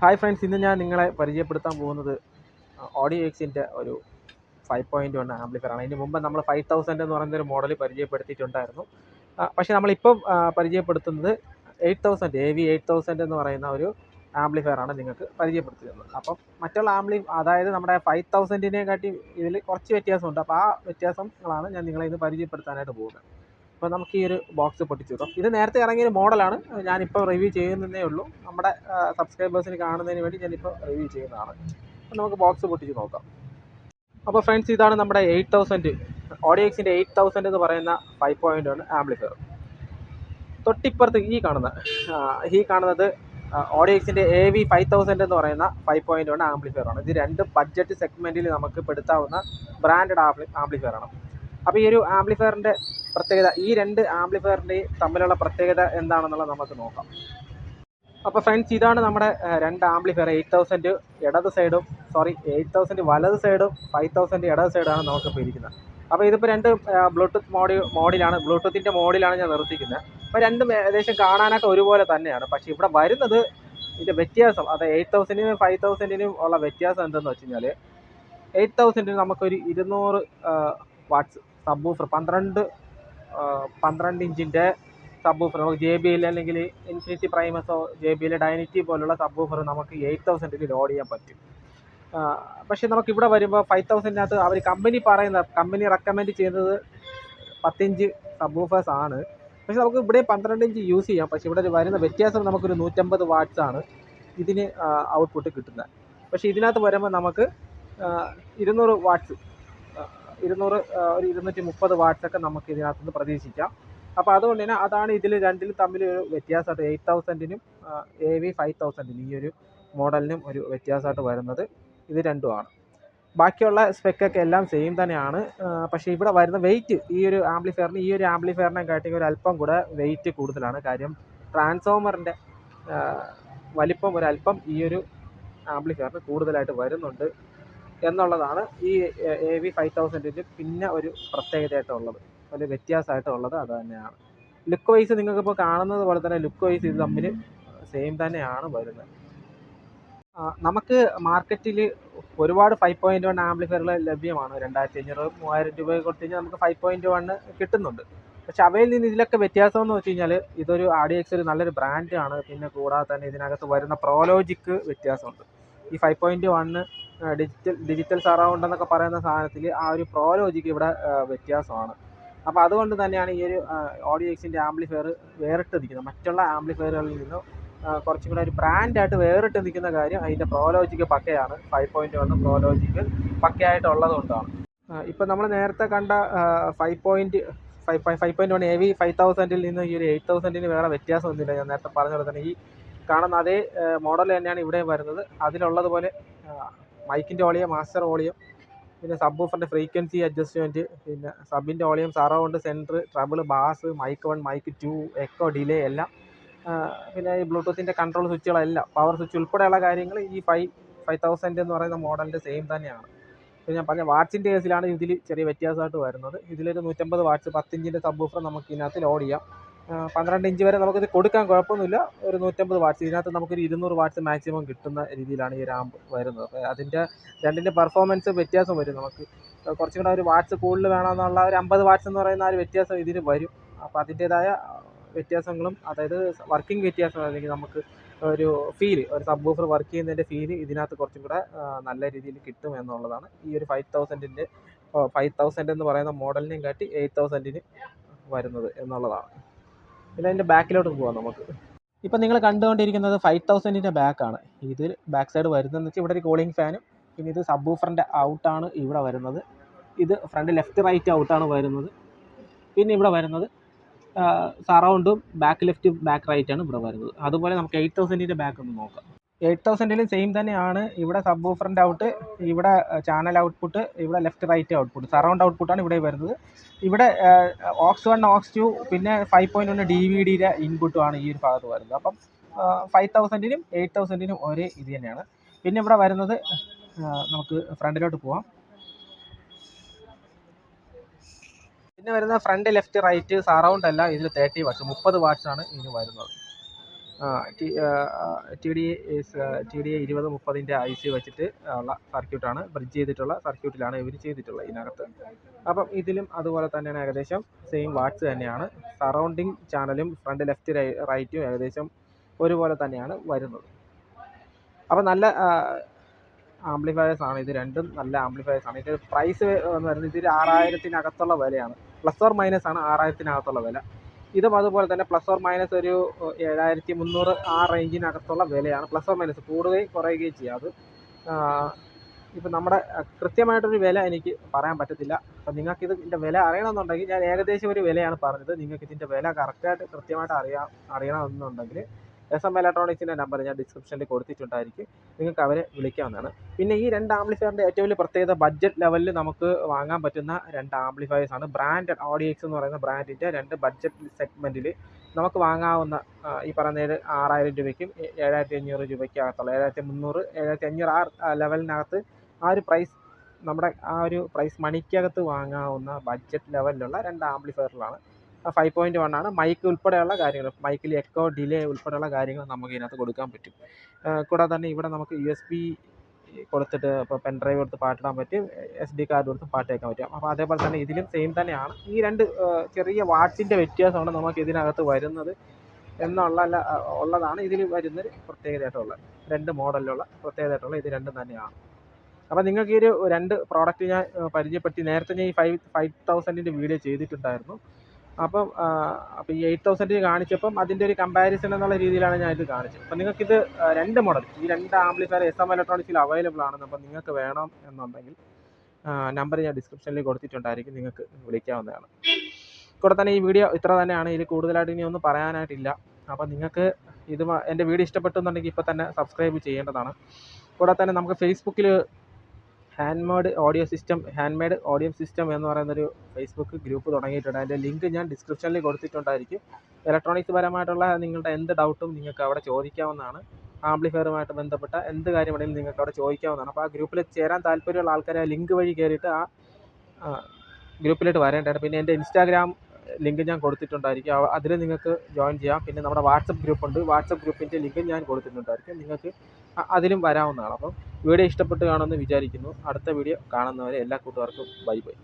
Hi friends ഇന്ന് ഞാൻ നിങ്ങളെ പരിചയപ്പെടുത്താൻ പോകുന്നത് ഓഡിയോ എക്സിന്റെ ഒരു ഫൈവ് പോയിന്റ് വൺ ആംപ്ലിഫയർ ആണ്. ഇതിന് മുമ്പ് നമ്മൾ ഫൈവ് തൗസൻഡ് എന്ന് പറയുന്ന ഒരു മോഡൽ പരിചയപ്പെടുത്തിയിട്ടുണ്ടായിരുന്നു. പക്ഷേ നമ്മളിപ്പം പരിചയപ്പെടുത്തുന്നത് eight thousand A V eight thousand എന്ന് പറയുന്ന ഒരു ആംപ്ലിഫയർ ആണ് നിങ്ങൾക്ക് പരിചയപ്പെടുത്തിയിരുന്നത്. അപ്പം മറ്റുള്ള ആംപ്ലി അതായത് നമ്മുടെ ഫൈവ് തൗസൻഡിനെ കാട്ടി ഇതിൽ കുറച്ച് വ്യത്യാസമുണ്ട്. അപ്പോൾ ആ വ്യത്യാസങ്ങളാണ് ഞാൻ നിങ്ങളെ ഇന്ന് പരിചയപ്പെടുത്താനായിട്ട് പോകുന്നത്. അപ്പോൾ നമുക്ക് ഈ ഒരു ബോക്സ് പൊട്ടിച്ചു കിട്ടും. ഇത് നേരത്തെ ഇറങ്ങിയ ഒരു മോഡലാണ് ഞാനിപ്പോൾ റിവ്യൂ ചെയ്യുന്നതേ ഉള്ളൂ. നമ്മുടെ സബ്സ്ക്രൈബേഴ്സിന് കാണുന്നതിന് വേണ്ടി ഞാനിപ്പോൾ റിവ്യൂ ചെയ്യുന്നതാണ്. അപ്പോൾ നമുക്ക് ബോക്സ് പൊട്ടിച്ച് നോക്കാം. അപ്പോൾ ഫ്രണ്ട്സ് ഇതാണ് നമ്മുടെ എയ്റ്റ് തൗസൻഡ് ഓഡിയോക്സിന്റെ എയ്റ്റ് തൗസൻഡ് എന്ന് പറയുന്ന ഫൈവ് പോയിന്റ് ആണ് ആംപ്ലിഫയർ തൊട്ടിപ്പുറത്ത് ഈ കാണുന്ന ഈ കാണുന്നത് ഓഡിയോക്സിന്റെ എ വി ഫൈവ് തൗസൻഡ് എന്ന് പറയുന്ന ഫൈവ് പോയിന്റ് വൺ ആംപ്ലിഫയർ ആണ്. ഇത് രണ്ട് ബഡ്ജറ്റ് സെഗ്മെന്റിൽ നമുക്ക് പെടുത്താവുന്ന ബ്രാൻഡഡ് ആംപ്ലി ആംപ്ലിഫയർ ആണ്. അപ്പോൾ ഈ ഒരു ആംപ്ലിഫയറിന്റെ പ്രത്യേകത ഈ രണ്ട് ആംപ്ലിഫയറിന്റെയും തമ്മിലുള്ള പ്രത്യേകത എന്താണെന്നുള്ളത് നമുക്ക് നോക്കാം. അപ്പോൾ ഫ്രണ്ട്സ് ഇതാണ് നമ്മുടെ രണ്ട് ആംപ്ലിഫയർ എയ്റ്റ് തൗസൻഡ് ഇടത് സൈഡും സോറി എയ്റ്റ് തൗസൻഡ് വലത് സൈഡും ഫൈവ് തൗസൻഡ് ഇടത് സൈഡാണ് നമുക്കിപ്പോൾ ഇരിക്കുന്നത്. അപ്പോൾ ഇതിപ്പോൾ രണ്ട് ബ്ലൂടൂത്ത് മോഡി മോഡിലാണ് ബ്ലൂടൂത്തിന്റെ മോഡിലാണ് ഞാൻ നിർത്തിക്കുന്നത് അപ്പോൾ രണ്ടും ഏകദേശം കാണാനൊക്കെ ഒരുപോലെ തന്നെയാണ്. പക്ഷേ ഇവിടെ വരുന്നത് ഇതിന്റെ വ്യത്യാസം അത് എയ്റ്റ് തൗസൻഡിനും ഫൈവ് തൗസൻഡിനും ഉള്ള വ്യത്യാസം എന്തെന്ന് വെച്ച് കഴിഞ്ഞാൽ എയ്റ്റ് തൗസൻഡിന് നമുക്കൊരു ഇരുന്നൂറ് വാട്ട്സ് സബ് ഊഫർ പന്ത്രണ്ട് പന്ത്രണ്ട് ഇഞ്ചിന്റെ സബ് ഊഫർ നമുക്ക് ജെ ബി എൽ അല്ലെങ്കിൽ ഇൻഫിനിറ്റി പ്രൈമസോ ജെ ബി എൽ ഡൈനിറ്റി പോലുള്ള സബ് ഊഫർ നമുക്ക് എയ്റ്റ് തൗസൻഡിൽ ലോഡ് ചെയ്യാൻ പറ്റും. പക്ഷേ നമുക്ക് ഇവിടെ വരുമ്പോൾ ഫൈവ് തൗസൻഡിനകത്ത് അവർ കമ്പനി പറയുന്ന കമ്പനി റെക്കമെൻഡ് ചെയ്യുന്നത് പത്തിഞ്ച് സബ് ഊഫേഴ്സ് ആണ്. പക്ഷേ നമുക്ക് ഇവിടെ പന്ത്രണ്ട് ഇഞ്ച് യൂസ് ചെയ്യാം. പക്ഷേ ഇവിടെ വരുന്ന വ്യത്യാസം നമുക്കൊരു നൂറ്റമ്പത് വാട്ട്സ് ആണ് ഇതിന് ഔട്ട്പുട്ട് കിട്ടുന്നത്. പക്ഷേ ഇതിനകത്ത് വരുമ്പോൾ നമുക്ക് ഇരുന്നൂറ് വാട്ട്സ് ഇരുന്നൂറ് ഒരു ഇരുന്നൂറ്റി മുപ്പത് വാട്ട്സൊക്കെ നമുക്ക് ഇതിനകത്ത് നിന്ന് പ്രതീക്ഷിക്കാം. അപ്പോൾ അതുകൊണ്ട് തന്നെ അതാണ് ഇതിൽ രണ്ടിലും തമ്മിൽ ഒരു വ്യത്യാസമായിട്ട് എയ്റ്റ് തൗസൻഡിനും എ വി ഫൈവ് തൗസൻഡിനും ഈ ഒരു മോഡലിനും ഒരു വ്യത്യാസമായിട്ട് വരുന്നത് ഇത് രണ്ടുമാണ്. ബാക്കിയുള്ള സ്പെക്കൊക്കെ എല്ലാം സെയിം തന്നെയാണ്. പക്ഷേ ഇവിടെ വരുന്ന വെയിറ്റ് ഈ ഒരു ആംപ്ലിഫയറിന് ഈ ഒരു ആംപ്ലിഫയറിനെ കാട്ടി ഒരു അല്പം കൂടെ വെയിറ്റ് കൂടുതലാണ്. കാര്യം ട്രാൻസ്ഫോമറിന്റെ വലിപ്പം ഒരല്പം ഈ ഒരു ആംപ്ലിഫയറിന് കൂടുതലായിട്ട് വരുന്നുണ്ട്. എന്നുള്ളതാണ് ഈ എ വി ഫൈവ് തൗസൻഡിന്റെ പിന്നെ ഒരു പ്രത്യേകതയായിട്ടുള്ളത്. ഒരു വ്യത്യാസമായിട്ടുള്ളത് അത് തന്നെയാണ്. ലുക്ക് വൈസ് നിങ്ങൾക്കിപ്പോൾ കാണുന്നത് പോലെ തന്നെ ലുക്ക് വൈസ് ഇത് തമ്മിൽ സെയിം തന്നെയാണ് വരുന്നത്. നമുക്ക് മാർക്കറ്റിൽ ഒരുപാട് ഫൈവ് പോയിന്റ് വൺ ആംപ്ലിഫയറുകൾ ലഭ്യമാണ്. രണ്ടായിരത്തി അഞ്ഞൂറ് മൂവായിരം രൂപ കൊടുത്തു കഴിഞ്ഞാൽ നമുക്ക് ഫൈവ് പോയിന്റ് വൺ കിട്ടുന്നുണ്ട്. പക്ഷെ അവയിൽ നിന്ന് ഇതിലൊക്കെ വ്യത്യാസം എന്ന് വെച്ച് കഴിഞ്ഞാൽ ഇതൊരു ആർ ഡി എക്സ് ഒരു നല്ലൊരു ബ്രാൻഡാണ് പിന്നെ കൂടാതെ തന്നെ ഇതിനകത്ത് വരുന്ന പ്രോലോജിക്ക് വ്യത്യാസമുണ്ട്. ഈ five point one digital digital surround എന്നൊക്കെ പറയുന്ന സാധനത്തിൽ ആ ഒരു പ്രോ ലോജിക്ക് ഇവിടെ വ്യത്യാസമാണ്. അപ്പോൾ അതുകൊണ്ട് തന്നെയാണ് ഈ ഒരു ഓഡിയോ എക്സിന്റെ ആംപ്ലിഫയർ വേറിട്ട് നിൽക്കുന്നത് മറ്റുള്ള ആംപ്ലിഫയറുകളിൽ നിന്നും കുറച്ചും കൂടെ ഒരു ബ്രാൻഡായിട്ട് വേറിട്ട് നിൽക്കുന്ന കാര്യം അതിന്റെ Pro Logic പക്കയാണ്. Five point one Pro Logic പക്കയായിട്ടുള്ളത് കൊണ്ടാണ് ഇപ്പം നമ്മൾ നേരത്തെ കണ്ട five point five five point one A V five തൗസൻഡിൽ നിന്ന് ഈ ഒരു എയ്റ്റ് തൗസൻഡിന് വേറെ വ്യത്യാസമൊന്നുമില്ല. ഞാൻ നേരത്തെ പറഞ്ഞ പോലെ തന്നെ ഈ കാണുന്ന അതേ മോഡൽ തന്നെയാണ് ഇവിടെയും വരുന്നത്. അതിലുള്ളതുപോലെ മൈക്കിന്റെ ഓളിയം മാസ്റ്റർ ഓളിയം പിന്നെ സബ് ഓഫറിന്റെ ഫ്രീക്വൻസി അഡ്ജസ്റ്റ്മെന്റ് പിന്നെ സബിന്റെ ഓളിയം surround centre treble bass mic one mic two echo delay എല്ലാം പിന്നെ ഈ ബ്ലൂടൂത്തിന്റെ കൺട്രോൾ സ്വിച്ചുകളെല്ലാം പവർ സ്വിച്ച് ഉൾപ്പെടെയുള്ള കാര്യങ്ങൾ ഈ ഫൈവ് ഫൈവ് തൗസൻഡ് എന്ന് പറയുന്ന മോഡലിന്റെ സെയിം തന്നെയാണ്. ഇപ്പോൾ ഞാൻ പറഞ്ഞ വാച്ചിന്റെ കേസിലാണ് ഇതിൽ ചെറിയ വ്യത്യാസമായിട്ട് വരുന്നത്. ഇതിലൊരു നൂറ്റമ്പത് വാട്സ് പത്തിഞ്ചിന്റെ സബ് ഓഫർ നമുക്ക് ഇതിനകത്ത് ലോഡ് ചെയ്യാം. പന്ത്രണ്ട് ഇഞ്ച് വരെ നമുക്കിത് കൊടുക്കാൻ കുഴപ്പമൊന്നുമില്ല. ഒരു നൂറ്റമ്പത് വാട്ട്സ് ഇതിനകത്ത് നമുക്കൊരു ഇരുന്നൂറ് വാട്ട്സ് മാക്സിമം കിട്ടുന്ന രീതിയിലാണ് ഈ റാമ്പ് വരുന്നത്. അപ്പോൾ അതിന്റെ രണ്ടിന്റെ പെർഫോമൻസ് വ്യത്യാസം വരും നമുക്ക്. കുറച്ചും കൂടെ ഒരു വാട്ട്സ് കൂടുതൽ വേണമെന്നുള്ള ഒരു അമ്പത് വാട്സ് എന്ന് പറയുന്ന ഒരു വ്യത്യാസം ഇതിന് വരും. അപ്പോൾ അതിന്റേതായ വ്യത്യാസങ്ങളും അതായത് വർക്കിംഗ് വ്യത്യാസം അല്ലെങ്കിൽ നമുക്ക് ഒരു ഫീൽ ഒരു സബ് ഓഫർ വർക്ക് ചെയ്യുന്നതിന്റെ ഫീൽ ഇതിനകത്ത് കുറച്ചും കൂടെ നല്ല രീതിയിൽ കിട്ടും എന്നുള്ളതാണ്. ഈ ഒരു ഫൈവ് തൗസൻഡിന്റെ ഫൈവ് തൗസൻഡ് എന്ന് പറയുന്ന മോഡലിനെയും കാട്ടി എയ്റ്റ് തൗസൻഡിന് വരുന്നത് എന്നുള്ളതാണ്. പിന്നെ അതിന്റെ ബാക്കിലോട്ട് പോവാം നമുക്ക്. ഇപ്പം നിങ്ങൾ കണ്ടുകൊണ്ടിരിക്കുന്നത് ഫൈവ് തൗസൻഡിന്റെ ബാക്കാണ് ഇത് ബാക്ക് സൈഡ് വരുന്നതെന്ന് വെച്ചാൽ ഇവിടെ ഒരു കൂളിംഗ് ഫാനും പിന്നെ ഇത് സബ് ഊഫറിന്റെ ഔട്ടാണ് ഇവിടെ വരുന്നത്. ഇത് ഫ്രണ്ട് ലെഫ്റ്റ് റൈറ്റ് ഔട്ടാണ് വരുന്നത്. പിന്നെ ഇവിടെ വരുന്നത് സറൗണ്ടും ബാക്ക് ലെഫ്റ്റ് ബാക്ക് റൈറ്റാണ് ഇവിടെ വരുന്നത്. അതുപോലെ നമുക്ക് എയ്റ്റ് തൗസൻഡിന്റെ ബാക്ക് ഒന്ന് നോക്കാം. എയ്റ്റ് തൗസൻഡിലും സെയിം തന്നെയാണ്. ഇവിടെ സബ് ഊഫറിന്റെ ഔട്ട് ഇവിടെ ചാനൽ ഔട്ട്പുട്ട് ഇവിടെ ലെഫ്റ്റ് റൈറ്റ് ഔട്ട്പുട്ട് സറൗണ്ട് ഔട്ട്പുട്ടാണ് ഇവിടെ വരുന്നത്. ഇവിടെ ഓക്സ് വൺ ഓക്സ് ടു പിന്നെ ഫൈവ് പോയിന്റ് ഒന്ന് ഡി വി ഡിയുടെ ഇൻപുട്ടുമാണ് ഈ ഒരു ഭാഗത്ത് വരുന്നത്. അപ്പം ഫൈവ് തൗസൻഡിനും എയ്റ്റ് തൗസൻഡിനും ഒരേ ഇത് തന്നെയാണ്. പിന്നെ ഇവിടെ വരുന്നത് നമുക്ക് ഫ്രണ്ടിലോട്ട് പോവാം. പിന്നെ വരുന്ന ഫ്രണ്ട് ലെഫ്റ്റ് റൈറ്റ് സറൗണ്ട് അല്ല ഇതിൽ തേർട്ടി വാട്ട്സ് മുപ്പത് വാട്ട്സ് ആണ് ഇതിന് വരുന്നത്. ടി ഡി ടി ഡി ഇരുപത് മുപ്പതിന്റെ ഐ സി വെച്ചിട്ട് ഉള്ള സർക്യൂട്ടാണ്. ബ്രിഡ്ജ് ചെയ്തിട്ടുള്ള സർക്യൂട്ടിലാണ് ഇവർ ചെയ്തിട്ടുള്ളത് ഇതിനകത്ത്. അപ്പം ഇതിലും അതുപോലെ തന്നെയാണ് ഏകദേശം സെയിം വാട്ട്സ് തന്നെയാണ്. സറൗണ്ടിങ് ചാനലും ഫ്രണ്ട് ലെഫ്റ്റ് റൈറ്റും ഏകദേശം ഒരുപോലെ തന്നെയാണ് വരുന്നത്. അപ്പോൾ നല്ല ആംപ്ലിഫയേഴ്സ് ആണ്. ഇത് രണ്ടും നല്ല ആംപ്ലിഫയേഴ്സ് ആണ്. ഇതിന്റെ പ്രൈസ് എന്ന് പറയുന്നത് ഇതിൽ ആറായിരത്തിനകത്തുള്ള വിലയാണ്. പ്ലസ് ഓർ മൈനസ് ആണ് ആറായിരത്തിനകത്തുള്ള വില. ഇതും അതുപോലെ തന്നെ പ്ലസ് ഓർ മൈനസ് ഒരു ഏഴായിരത്തി മുന്നൂറ് ആ റേഞ്ചിനകത്തുള്ള വിലയാണ്. പ്ലസ് ഓർ മൈനസ് കൂടുകയും കുറയുകയും ചെയ്യാം അത്. ഇപ്പം നമ്മുടെ കൃത്യമായിട്ടൊരു വില എനിക്ക് പറയാൻ പറ്റത്തില്ല. അപ്പം നിങ്ങൾക്ക് ഇത് ഇതിന്റെ വില അറിയണമെന്നുണ്ടെങ്കിൽ ഞാൻ ഏകദേശം ഒരു വിലയാണ് പറഞ്ഞത്. നിങ്ങൾക്ക് ഇതിന്റെ വില കറക്റ്റായിട്ട് കൃത്യമായിട്ട് അറിയാം അറിയണമെന്നുണ്ടെങ്കിൽ എസ് എം ഇലക്ട്രോണിക്സിന്റെ നമ്പർ ഞാൻ ഡിസ്ക്രിപ്ഷനിൽ കൊടുത്തിട്ടുണ്ടായിരിക്കും. നിങ്ങൾക്ക് അവരെ വിളിക്കാവുന്നതാണ്. പിന്നെ ഈ രണ്ട് ആംപ്ലിഫയറിന്റെ ഏറ്റവും വലിയ പ്രത്യേകത ബഡ്ജറ്റ് ലെവലിൽ നമുക്ക് വാങ്ങാൻ പറ്റുന്ന രണ്ട് ആംപ്ലിഫയേഴ്സ് ആണ്. ബ്രാൻഡ് ഓഡിയക്സ് എന്ന് പറയുന്ന ബ്രാൻഡിന്റെ രണ്ട് ബഡ്ജറ്റ് സെഗ്മെന്റിൽ നമുക്ക് വാങ്ങാവുന്ന ഈ പറയുന്ന ഏഴ് ആറായിരം രൂപയ്ക്കും ഏഴായിരത്തി അഞ്ഞൂറ് രൂപയ്ക്കകത്തുള്ള ഏഴായിരത്തി മുന്നൂറ് ഏഴായിരത്തി അഞ്ഞൂറ് ആ ലെവലിനകത്ത് ആ ഒരു പ്രൈസ് നമ്മുടെ ആ ഒരു പ്രൈസ് മണിക്കകത്ത് വാങ്ങാവുന്ന ബഡ്ജറ്റ് ലെവലിലുള്ള രണ്ട് ആംപ്ലിഫയറുകളാണ്. ഫൈവ് പോയിന്റ് വൺ ആണ്. മൈക്ക് ഉൾപ്പെടെയുള്ള കാര്യങ്ങൾ മൈക്കിൽ എക്കോ ഡിലേ ഉൾപ്പെടെയുള്ള കാര്യങ്ങൾ നമുക്ക് ഇതിനകത്ത് കൊടുക്കാൻ പറ്റും. കൂടാതെ തന്നെ ഇവിടെ നമുക്ക് യു എസ് ബി കൊടുത്തിട്ട് ഇപ്പോൾ പെൻ ഡ്രൈവ് കൊടുത്ത് പാട്ടിടാൻ പറ്റും എസ് ഡി കാർഡ് കൊടുത്ത് പാട്ട് കേൾക്കാൻ പറ്റും. അപ്പോൾ അതേപോലെ തന്നെ ഇതിലും സെയിം തന്നെയാണ്. ഈ രണ്ട് ചെറിയ വാട്ട്സിന്റെ വ്യത്യാസമാണ് നമുക്ക് ഇതിനകത്ത് വരുന്നത് എന്നുള്ള ഉള്ളതാണ് ഇതിൽ വരുന്നൊരു പ്രത്യേകതയായിട്ടുള്ള രണ്ട് മോഡലിലുള്ള പ്രത്യേകതയായിട്ടുള്ള ഇത് രണ്ടും തന്നെയാണ്. അപ്പോൾ നിങ്ങൾക്ക് ഈ ഒരു രണ്ട് പ്രോഡക്റ്റ് ഞാൻ പരിചയപ്പെടുത്തി. നേരത്തെ ഞാൻ ഈ ഫൈവ് ഫൈവ് തൗസൻഡിന്റെ വീഡിയോ ചെയ്തിട്ടുണ്ടായിരുന്നു. അപ്പം അപ്പം ഈ എയ്റ്റ് തൗസൻഡ് കാണിച്ചപ്പം അതിന്റെ ഒരു കമ്പാരിസൺ എന്നുള്ള രീതിയിലാണ് ഞാൻ ഇത് കാണിച്ചത്. അപ്പം ഇത് രണ്ട് മോഡൽ ഈ രണ്ട് ആംപ്ലിഫയർ എസ് എം ഇലക്ട്രോണിക്സിൽ അവൈലബിൾ ആണ്. അപ്പം നിങ്ങൾക്ക് വേണം എന്നുണ്ടെങ്കിൽ നമ്പർ ഞാൻ ഡിസ്ക്രിപ്ഷനിൽ കൊടുത്തിട്ടുണ്ടായിരിക്കും. നിങ്ങൾക്ക് വിളിക്കാവുന്നതാണ്. കൂടെ തന്നെ ഈ വീഡിയോ ഇത്ര തന്നെയാണ്. ഇതിൽ കൂടുതലായിട്ട് ഇനി ഒന്നും പറയാനായിട്ടില്ല. അപ്പം നിങ്ങൾക്ക് ഇത് എന്റെ വീഡിയോ ഇഷ്ടപ്പെട്ടെന്നുണ്ടെങ്കിൽ ഇപ്പോൾ തന്നെ സബ്സ്ക്രൈബ് ചെയ്യേണ്ടതാണ്. കൂടെ തന്നെ നമുക്ക് ഫേസ്ബുക്കിൽ handmade audio system handmade audio system എന്ന് പറയുന്നൊരു ഫേസ്ബുക്ക് ഗ്രൂപ്പ് തുടങ്ങിയിട്ടുണ്ട്. അതിന്റെ ലിങ്ക് ഞാൻ ഡിസ്ക്രിപ്ഷനിൽ കൊടുത്തിട്ടുണ്ടായിരിക്കും. ഇലക്ട്രോണിക്സ് പരമായിട്ടുള്ള നിങ്ങളുടെ എന്ത് ഡൗട്ടും നിങ്ങൾക്ക് അവിടെ ചോദിക്കാവുന്നതാണ്. ആംപ്ലിഫയറുമായിട്ട് ബന്ധപ്പെട്ട എന്ത് കാര്യമാണെങ്കിലും നിങ്ങൾക്ക് അവിടെ ചോദിക്കാവുന്നതാണ്. അപ്പോൾ ആ ഗ്രൂപ്പിൽ ചേരാൻ താല്പര്യമുള്ള ആൾക്കാരെ ലിങ്ക് വഴി കയറിയിട്ട് ആ ഗ്രൂപ്പിലോട്ട് വരേണ്ടതാണ്. പിന്നെ എന്റെ ഇൻസ്റ്റാഗ്രാം ലിങ്ക് ഞാൻ കൊടുത്തിട്ടുണ്ടായിരിക്കും. അതിൽ നിങ്ങൾക്ക് ജോയിൻ ചെയ്യാം. പിന്നെ നമ്മുടെ വാട്സപ്പ് ഗ്രൂപ്പ് ഉണ്ട്. വാട്സപ്പ് ഗ്രൂപ്പിന്റെ ലിങ്ക് ഞാൻ കൊടുത്തിട്ടുണ്ടായിരിക്കും. നിങ്ങൾക്ക് അതിലും വരാവുന്നതാണ്. അപ്പം വീഡിയോ ഇഷ്ടപ്പെട്ട് കാണുമെന്ന് വിചാരിക്കുന്നു. അടുത്ത വീഡിയോ കാണുന്നവരെ എല്ലാ കൂട്ടുകാർക്കും ബൈ ബൈ.